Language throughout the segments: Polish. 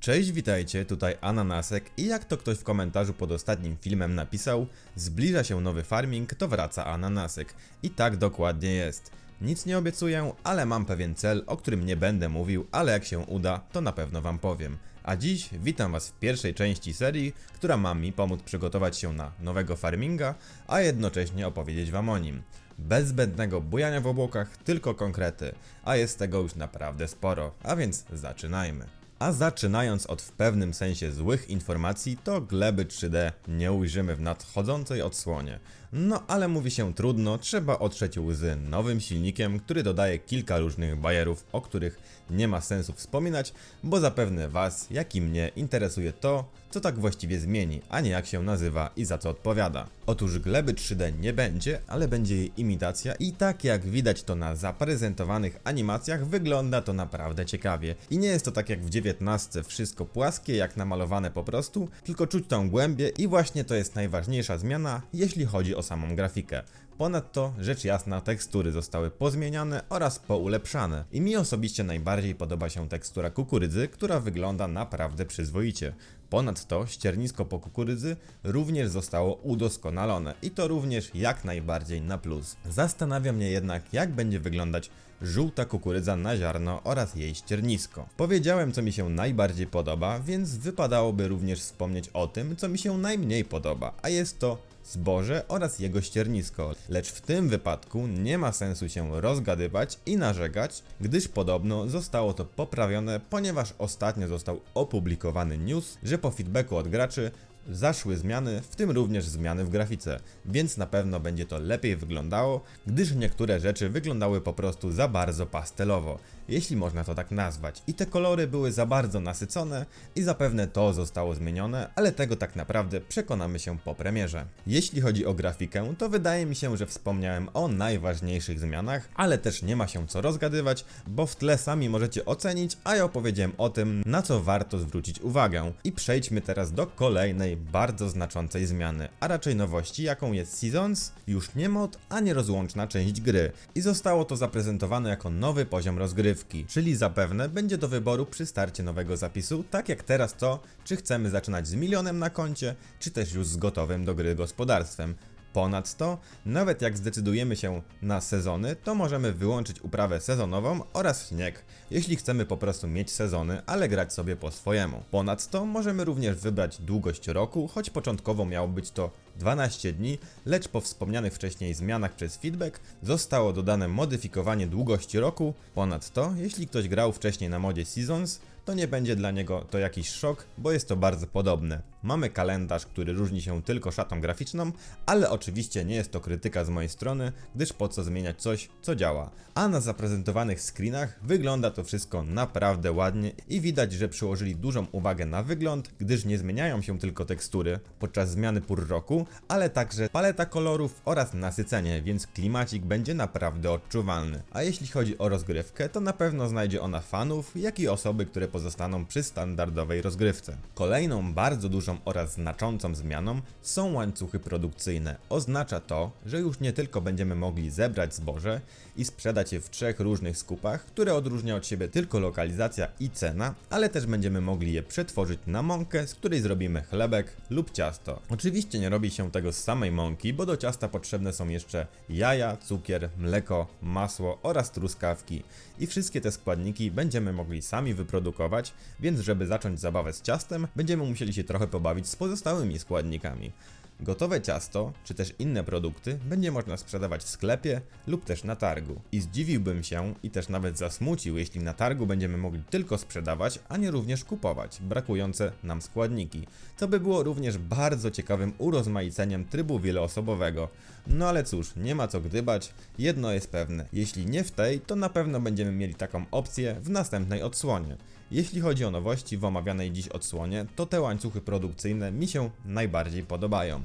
Cześć, witajcie, tutaj Ananasek i jak to ktoś w komentarzu pod ostatnim filmem napisał, zbliża się nowy farming, to wraca Ananasek. I tak dokładnie jest. Nic nie obiecuję, ale mam pewien cel, o którym nie będę mówił, ale jak się uda, to na pewno wam powiem. A dziś witam was w pierwszej części serii, która ma mi pomóc przygotować się na nowego farminga, a jednocześnie opowiedzieć wam o nim. Bez zbędnego bujania w obłokach, tylko konkrety, a jest tego już naprawdę sporo, a więc zaczynajmy. A zaczynając od w pewnym sensie złych informacji, to gleby 3D nie ujrzymy w nadchodzącej odsłonie. No ale mówi się trudno, trzeba otrzeć łzy nowym silnikiem, który dodaje kilka różnych bajerów, o których nie ma sensu wspominać, bo zapewne Was, jak i mnie, interesuje to, co tak właściwie zmieni, a nie jak się nazywa i za co odpowiada. Otóż gleby 3D nie będzie, ale będzie jej imitacja i tak jak widać to na zaprezentowanych animacjach, wygląda to naprawdę ciekawie. I nie jest to tak jak w 19 wszystko płaskie, jak namalowane po prostu, tylko czuć tą głębię i właśnie to jest najważniejsza zmiana, jeśli chodzi o samą grafikę. Ponadto, rzecz jasna, tekstury zostały pozmieniane oraz poulepszane. I mi osobiście najbardziej podoba się tekstura kukurydzy, która wygląda naprawdę przyzwoicie. Ponadto ściernisko po kukurydzy również zostało udoskonalone i to również jak najbardziej na plus. Zastanawia mnie jednak jak będzie wyglądać żółta kukurydza na ziarno oraz jej ściernisko. Powiedziałem co mi się najbardziej podoba, więc wypadałoby również wspomnieć o tym co mi się najmniej podoba, a jest to zboże oraz jego ściernisko. Lecz w tym wypadku nie ma sensu się rozgadywać i narzekać, gdyż podobno zostało to poprawione, ponieważ ostatnio został opublikowany news, że po feedbacku od graczy zaszły zmiany, w tym również zmiany w grafice, więc na pewno będzie to lepiej wyglądało, gdyż niektóre rzeczy wyglądały po prostu za bardzo pastelowo, jeśli można to tak nazwać. I te kolory były za bardzo nasycone i zapewne to zostało zmienione, ale tego tak naprawdę przekonamy się po premierze. Jeśli chodzi o grafikę, to wydaje mi się, że wspomniałem o najważniejszych zmianach, ale też nie ma się co rozgadywać, bo w tle sami możecie ocenić, a ja opowiedziałem o tym, na co warto zwrócić uwagę. I przejdźmy teraz do kolejnej bardzo znaczącej zmiany, a raczej nowości, jaką jest Seasons, już nie mod, a nie rozłączna część gry. I zostało to zaprezentowane jako nowy poziom rozgrywki, czyli zapewne będzie do wyboru przy starcie nowego zapisu, tak jak teraz to, czy chcemy zaczynać z milionem na koncie, czy też już z gotowym do gry gospodarstwem. Ponadto, nawet jak zdecydujemy się na sezony, to możemy wyłączyć uprawę sezonową oraz śnieg, jeśli chcemy po prostu mieć sezony, ale grać sobie po swojemu. Ponadto możemy również wybrać długość roku, choć początkowo miało być to 12 dni, lecz po wspomnianych wcześniej zmianach przez feedback zostało dodane modyfikowanie długości roku. Ponadto, jeśli ktoś grał wcześniej na modzie Seasons, to nie będzie dla niego to jakiś szok, bo jest to bardzo podobne. Mamy kalendarz, który różni się tylko szatą graficzną, ale oczywiście nie jest to krytyka z mojej strony, gdyż po co zmieniać coś, co działa. A na zaprezentowanych screenach wygląda to wszystko naprawdę ładnie i widać, że przyłożyli dużą uwagę na wygląd, gdyż nie zmieniają się tylko tekstury podczas zmiany pór roku, ale także paleta kolorów oraz nasycenie, więc klimacik będzie naprawdę odczuwalny. A jeśli chodzi o rozgrywkę, to na pewno znajdzie ona fanów, jak i osoby, które pozostaną przy standardowej rozgrywce. Kolejną bardzo dużą oraz znaczącą zmianą są łańcuchy produkcyjne. Oznacza to, że już nie tylko będziemy mogli zebrać zboże i sprzedać je w trzech różnych skupach, które odróżnia od siebie tylko lokalizacja i cena, ale też będziemy mogli je przetworzyć na mąkę, z której zrobimy chlebek lub ciasto. Oczywiście nie robi się tego z samej mąki, bo do ciasta potrzebne są jeszcze jaja, cukier, mleko, masło oraz truskawki. I wszystkie te składniki będziemy mogli sami wyprodukować, więc żeby zacząć zabawę z ciastem, będziemy musieli się trochę pobawić z pozostałymi składnikami. Gotowe ciasto, czy też inne produkty będzie można sprzedawać w sklepie lub też na targu. I zdziwiłbym się i też nawet zasmucił, jeśli na targu będziemy mogli tylko sprzedawać, a nie również kupować brakujące nam składniki. To by było również bardzo ciekawym urozmaiceniem trybu wieloosobowego. No ale cóż, nie ma co gdybać, jedno jest pewne, jeśli nie w tej, to na pewno będziemy mieli taką opcję w następnej odsłonie. Jeśli chodzi o nowości w omawianej dziś odsłonie, to te łańcuchy produkcyjne mi się najbardziej podobają.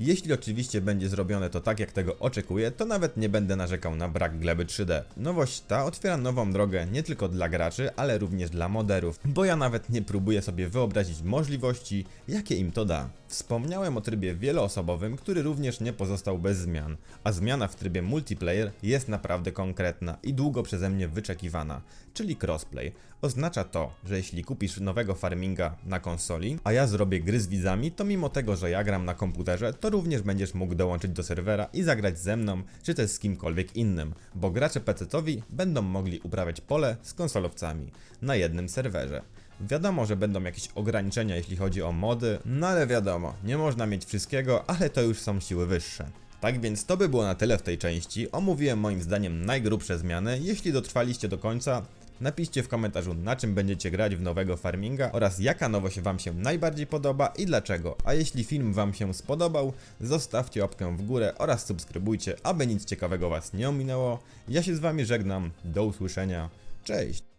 Jeśli oczywiście będzie zrobione to tak jak tego oczekuję, to nawet nie będę narzekał na brak gleby 3D. Nowość ta otwiera nową drogę nie tylko dla graczy, ale również dla moderów, bo ja nawet nie próbuję sobie wyobrazić możliwości, jakie im to da. Wspomniałem o trybie wieloosobowym, który również nie pozostał bez zmian, a zmiana w trybie multiplayer jest naprawdę konkretna i długo przeze mnie wyczekiwana, czyli crossplay. Oznacza to, że jeśli kupisz nowego farminga na konsoli, a ja zrobię gry z widzami, to mimo tego, że ja gram na komputerze, to również będziesz mógł dołączyć do serwera i zagrać ze mną, czy też z kimkolwiek innym, bo gracze PC-towi będą mogli uprawiać pole z konsolowcami na jednym serwerze. Wiadomo, że będą jakieś ograniczenia jeśli chodzi o mody, no ale wiadomo, nie można mieć wszystkiego, ale to już są siły wyższe. Tak więc to by było na tyle w tej części. Omówiłem moim zdaniem najgrubsze zmiany. Jeśli dotrwaliście do końca, napiszcie w komentarzu na czym będziecie grać w nowego farminga oraz jaka nowość wam się najbardziej podoba i dlaczego. A jeśli film wam się spodobał, zostawcie łapkę w górę oraz subskrybujcie, aby nic ciekawego was nie ominęło. Ja się z wami żegnam, do usłyszenia, cześć!